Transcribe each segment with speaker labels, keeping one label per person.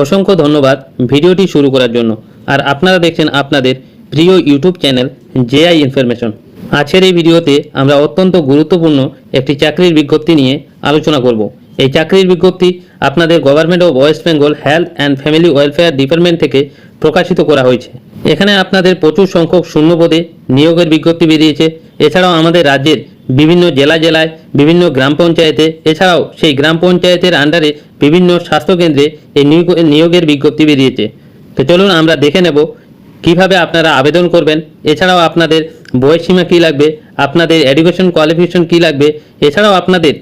Speaker 1: অসংখ্য ধন্যবাদ ভিডিওটি শুরু করার জন্য। আর আপনারা দেখছেন আপনাদের প্রিয় ইউটিউব চ্যানেল জেআই ইনফরমেশন। আজকের এই ভিডিওতে আমরা অত্যন্ত গুরুত্বপূর্ণ একটি চাকরির বিজ্ঞপ্তি নিয়ে আলোচনা করব। এই চাকরির বিজ্ঞপ্তি আপনাদের government of West Bengal health and family welfare department থেকে প্রকাশিত করা হয়েছে। এখানে আপনাদের প্রচুর সংখ্যক শূন্যপদে নিয়োগের বিজ্ঞপ্তি বেরিয়েছে। এছাড়াও আমাদের রাজ্যের বিভিন্ন জেলা জেলায়, বিভিন্ন গ্রাম পঞ্চায়েতে, এছাড়াও সেই গ্রাম পঞ্চায়েতের আন্ডারে বিভিন্ন স্বাস্থ্যকেন্দ্রে এই নিয়োগ- নিয়োগের বিজ্ঞপ্তি বেরিয়েছে। তো চলুন আমরা দেখে নেব কীভাবে আপনারা আবেদন করবেন। এছাড়াও আপনাদের বয়সসীমা কী লাগবে, আপনাদের এডুকেশন কোয়ালিফিকেশন কী লাগবে, এছাড়াও আপনাদের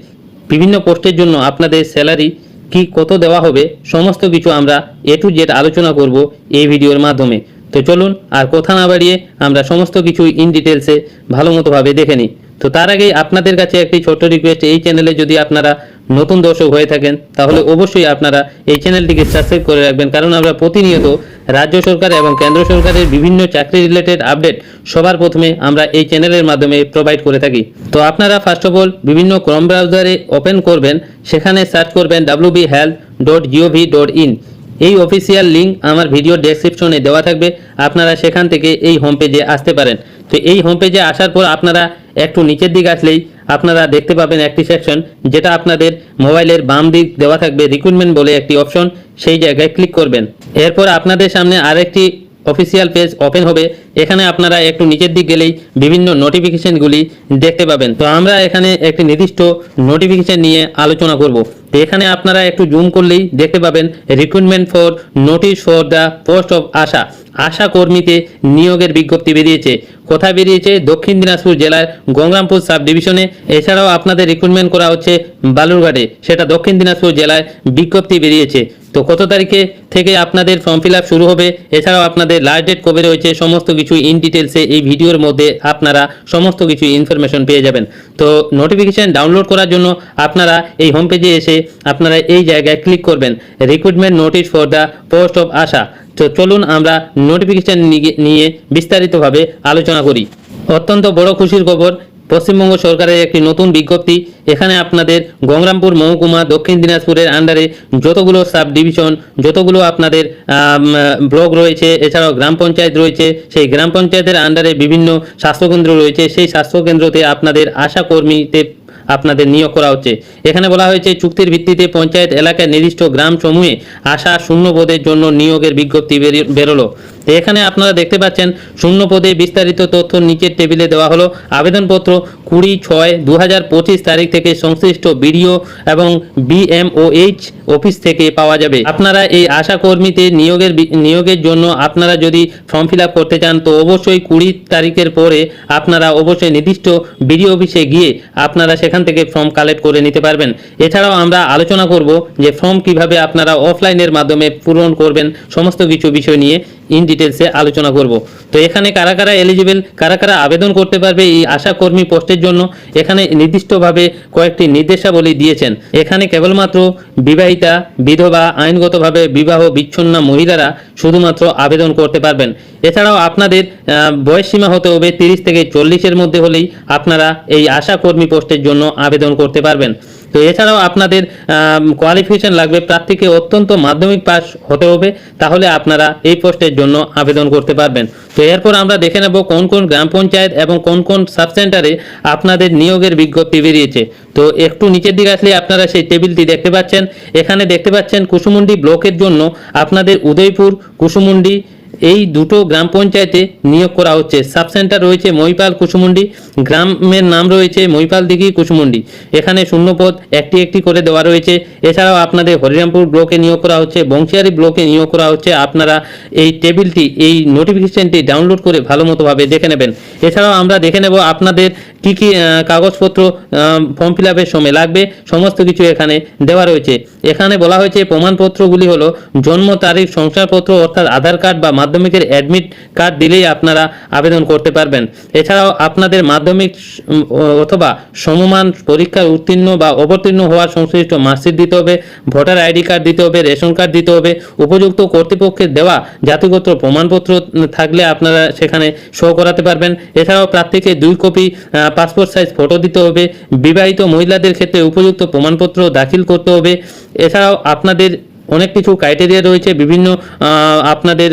Speaker 1: বিভিন্ন পোস্টের জন্য আপনাদের স্যালারি কি, কত দেওয়া হবে, সমস্ত কিছু আমরা এ টু জেড আলোচনা করব এই ভিডিওর মাধ্যমে। তো চলুন আর কথা না বাড়িয়ে আমরা সমস্ত কিছু ইন ডিটেলসে ভালো মতোভাবে দেখে নিই। তো তার আগেই আপনাদের কাছে একটি ছোট্ট রিকোয়েস্ট এই চ্যানেলে যদি আপনারা নতুন দর্শক হয়ে থাকেন, তাহলে অবশ্যই আপনারা এই চ্যানেলটিকে সাবস্ক্রাইব করে রাখবেন। কারণ আমরা প্রতিনিয়ত রাজ্য সরকার এবং কেন্দ্র সরকারের বিভিন্ন চাকরি রিলেটেড আপডেট সবার প্রথমে আমরা এই চ্যানেলের মাধ্যমে প্রোভাইড করে থাকি। তো আপনারা ফার্স্ট অফ অল বিভিন্ন ক্রম ব্রাউজারে ওপেন করবেন, সেখানে সার্চ করবেন W B health dot GOV dot in এই অফিসিয়াল লিঙ্ক আমার ভিডিও ডেসক্রিপশনে দেওয়া থাকবে। আপনারা সেখান থেকে এই হোম পেজে আসতে পারেন। তো এই হোম পেজে আসার পর আপনারা একটু নিচের দিকে আসলেই আপনারা দেখতে পাবেন একটি সেকশন যেটা আপনাদের মোবাইলের বাম দিক দেওয়া থাকবে রিক্রুটমেন্ট বলে একটি অপশন সেই জায়গায় ক্লিক করবেন। এরপর আপনাদের সামনে আরেকটি অফিসিয়াল পেজ ওপেন হবে। এখানে আপনারা একটু নিচের দিক গেলেই বিভিন্ন নোটিফিকেশনগুলি দেখতে পাবেন। তো আমরা এখানে একটি নির্দিষ্ট নোটিফিকেশন নিয়ে আলোচনা করব। এখানে আপনারা একটু জুম করলেই দেখতে পাবেন recruitment for notice for the post of ASHA. ASHA কর্মীতে নিয়োগের বিজ্ঞপ্তি বেরিয়েছে। কোথায় বেরিয়েছে? দক্ষিণ দিনাজপুর জেলার গঙ্গামপুর সাব ডিভিশনে এছাড়াও আপনাদের রিক্রুটমেন্ট করা হচ্ছে বালুরঘাটে। সেটা দক্ষিণ দিনাজপুর জেলায় বিজ্ঞপ্তি বেরিয়েছে। তো কত তারিখে থেকে আপনাদের ফর্ম ফিল শুরু হবে? এছাড়াও আপনাদের লাস্ট ডেট কবে রয়েছে? সমস্ত কিছু ইন ডিটেলসে এই ভিডিওর মধ্যে আপনারা সমস্ত কিছু ইনফরমেশন পেয়ে যাবেন। তো নোটিফিকেশন ডাউনলোড করার জন্য আপনারা এই হোম পেজে এসে আপনারা এই জায়গায় ক্লিক করবেন। Recruitment notice for the post of ASHA তো চলুন আমরা নোটিফিকেশন নিয়ে বিস্তারিতভাবে আলোচনা করি। অত্যন্ত বড় খুশির খবর পশ্চিমবঙ্গ সরকারের একটি নতুন বিজ্ঞপ্তি। এখানে আপনাদের গঙ্গরামপুর, মহকুমা, দক্ষিণ দিনাজপুরের আন্ডারে যতগুলো সাব ডিভিশন যতগুলো আপনাদের ব্লক রয়েছে, এছাড়াও গ্রাম পঞ্চায়েত রয়েছে, সেই গ্রাম পঞ্চায়েতের আন্ডারে বিভিন্ন স্বাস্থ্যকেন্দ্র রয়েছে, সেই স্বাস্থ্যকেন্দ্রতে আপনাদের আশা কর্মীতে আপনাদের নিয়োগ করা হচ্ছে। এখানে বলা হয়েছে, চুক্তির ভিত্তিতে পঞ্চায়েত এলাকায় নির্দিষ্ট গ্রাম সমূহে আশা শূন্য পদের জন্য নিয়োগের বিজ্ঞপ্তি বেরি- বেরোলো। এখানে আপনারা দেখতে পাচ্ছেন শূন্য পদে বিস্তারিত তথ্য নিচের টেবিলে দেওয়া হলো। আবেদনপত্র কুড়ি ছয় দু হাজার তারিখ থেকে সংশ্লিষ্ট বিডিও এবং বিএমওএইচ অফিস থেকে পাওয়া যাবে। আপনারা এই আশা কর্মীতে নিয়োগের নিয়োগের জন্য আপনারা যদি ফর্ম ফিল করতে চান, তো অবশ্যই কুড়ি তারিখের পরে আপনারা অবশ্যই নির্দিষ্ট বিডিও অফিসে গিয়ে আপনারা সেখান থেকে ফর্ম কালেক্ট করে নিতে পারবেন। এছাড়াও আমরা আলোচনা করব যে ফর্ম কীভাবে আপনারা অফলাইনের মাধ্যমে পূরণ করবেন, সমস্ত কিছু বিষয় নিয়ে। ইন ডিটেলসে আলোচনা করব। তো এখানে কারা কারা এলিজিবল কারা কারা আবেদন করতে পারবে এই আশা কর্মী পোস্টের জন্য এখানে নির্দিষ্টভাবে কয়েকটি নির্দেশাবলী দিয়েছেন। এখানে কেবলমাত্র বিবাহিতা বিধবা আইনগতভাবে বিবাহ বিচ্ছিন্ন মহিলারা শুধুমাত্র আবেদন করতে পারবেন। এছাড়াও আপনাদের আহ, বয়স সীমা হতে হবে তিরিশ থেকে চল্লিশের মধ্যে হলেই আপনারা এই আশা কর্মী পোস্টের জন্য আবেদন করতে পারবেন। তো এছাড়াও আপনাদের কোয়ালিফিকেশন লাগবে, প্রার্থীকে অত্যন্ত মাধ্যমিক পাস হতে হবে, তাহলে আপনারা এই পোস্টের জন্য আবেদন করতে পারবেন। তো এরপর আমরা দেখে নেব কোন কোন গ্রাম পঞ্চায়েত এবং কোন কোন সাব সেন্টারে আপনাদের নিয়োগের বিজ্ঞপ্তি বেরিয়েছে। তো একটু নিচের দিকে আসলে আপনারা সেই টেবিলটি দেখতে পাচ্ছেন। এখানে দেখতে পাচ্ছেন কুসুমুন্ডি ব্লকের জন্য আপনাদের উদয়পুর, কুসুমুন্ডি এই দুটো গ্রাম পঞ্চায়েতে নিয়োগ করা হচ্ছে। সাব সেন্টার রয়েছে মহিপাল কুসুমুন্ডি গ্রামের নাম রয়েছে মহিপাল দিঘি কুসুমুন্ডি এখানে শূন্যপদ একটি একটি করে দেওয়া রয়েছে। এছাড়াও আপনাদের হরিরামপুর ব্লকে নিয়োগ করা হচ্ছে, বংশিয়ারি ব্লকে নিয়োগ করা হচ্ছে। আপনারা এই টেবিলটি, এই নোটিফিকেশনটি ডাউনলোড করে ভালো মতোভাবে দেখে নেবেন। এছাড়াও আমরা দেখে নেব আপনাদের কি কি কাগজপত্র ফর্ম ফিল সময় লাগবে, সমস্ত কিছু এখানে দেওয়া রয়েছে। এখানে বলা হয়েছে, প্রমাণপত্রগুলি হলো জন্ম, তারিখ শংসাপত্র অর্থাৎ আধার কার্ড বা মাধ্যমিকের অ্যাডমিট কার্ড দিলেই আপনারা আবেদন করতে পারবেন। এছাড়াও আপনাদের মাধ্যমিক অথবা সমমান পরীক্ষায় উত্তীর্ণ বা অবতীর্ণ হওয়ার সংশ্লিষ্ট মার্কশিট দিতে হবে, ভোটার আইডি কার্ড দিতে হবে, রেশন কার্ড দিতে হবে, উপযুক্ত কর্তৃপক্ষের দেওয়া জাতিগত প্রমাণপত্র থাকলে আপনারা সেখানে শো করাতে পারবেন। এছাড়াও প্রার্থীকে দুই কপি পাসপোর্ট সাইজ ফটো দিতে হবে। বিবাহিত মহিলাদের ক্ষেত্রে উপযুক্ত প্রমাণপত্র দাখিল করতে হবে। এছাড়াও আপনাদের অনেক কিছু ক্রাইটেরিয়া রয়েছে, বিভিন্ন আপনাদের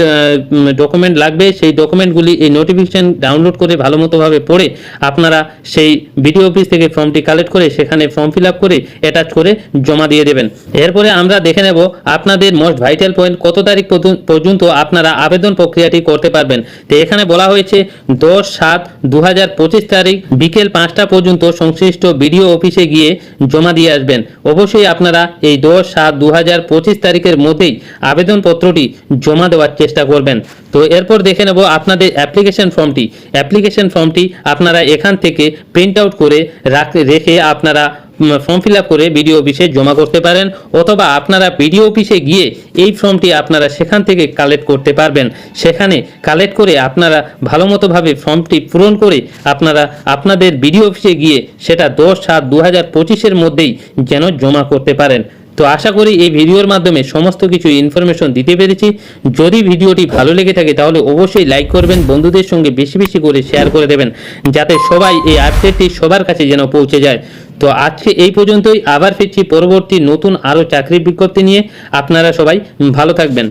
Speaker 1: ডকুমেন্ট লাগবে। সেই ডকুমেন্টগুলি এই নোটিফিকেশন ডাউনলোড করে ভালো মতোভাবে পড়ে আপনারা সেই বিডিও অফিস থেকে ফর্মটি কালেক্ট করে সেখানে ফর্ম ফিল করে অ্যাটাচ করে জমা দিয়ে দেবেন। এরপরে আমরা দেখে নেব আপনাদের মোস্ট ভাইটাল পয়েন্ট কত তারিখ পর্যন্ত- আপনারা আবেদন প্রক্রিয়াটি করতে পারবেন। তো এখানে বলা হয়েছে, দশ সাত দু তারিখ বিকেল পাঁচটা পর্যন্ত সংশ্লিষ্ট বিডিও অফিসে গিয়ে জমা দিয়ে আসবেন। অবশ্যই আপনারা এই দশ সাত দু তারিখের মধ্যেই আবেদনপত্রটি জমা দেওয়ার চেষ্টা করবেন। তো এরপর দেখে নেব আপনাদের অ্যাপ্লিকেশন ফর্মটি। অ্যাপ্লিকেশন ফর্মটি আপনারা এখান থেকে প্রিন্ট আউট করে রাখ- আপনারা ফর্ম ফিল করে বিডিও অফিসে জমা করতে পারেন অথবা আপনারা বিডিও অফিসে গিয়ে এই ফর্মটি আপনারা সেখান থেকে কালেক্ট করতে পারবেন। সেখানে কালেক্ট করে আপনারা ভালো মতোভাবে ফর্মটি পূরণ করে আপনারা আপনাদের বিডিও অফিসে গিয়ে সেটা দশ সাত দু হাজার পঁচিশের মধ্যেই যেন জমা করতে পারেন। তো আশা করি এই ভিডিওর মাধ্যমে সমস্ত কিছু ইনফরমেশন দিতে পেরেছি। যদি ভিডিওটি ভালো লেগে থাকে, তাহলে অবশ্যই লাইক করবেন, বন্ধুদের সঙ্গে বেশি বেশি করে শেয়ার করে দেবেন, যাতে সবাই এই আপডেটটি সবার কাছে যেন পৌঁছে যায়। তো আজকে এই পর্যন্তই, আবার ফিরছি পরবর্তী নতুন আরও চাকরির বিজ্ঞপ্তি নিয়ে। আপনারা সবাই ভালো থাকবেন।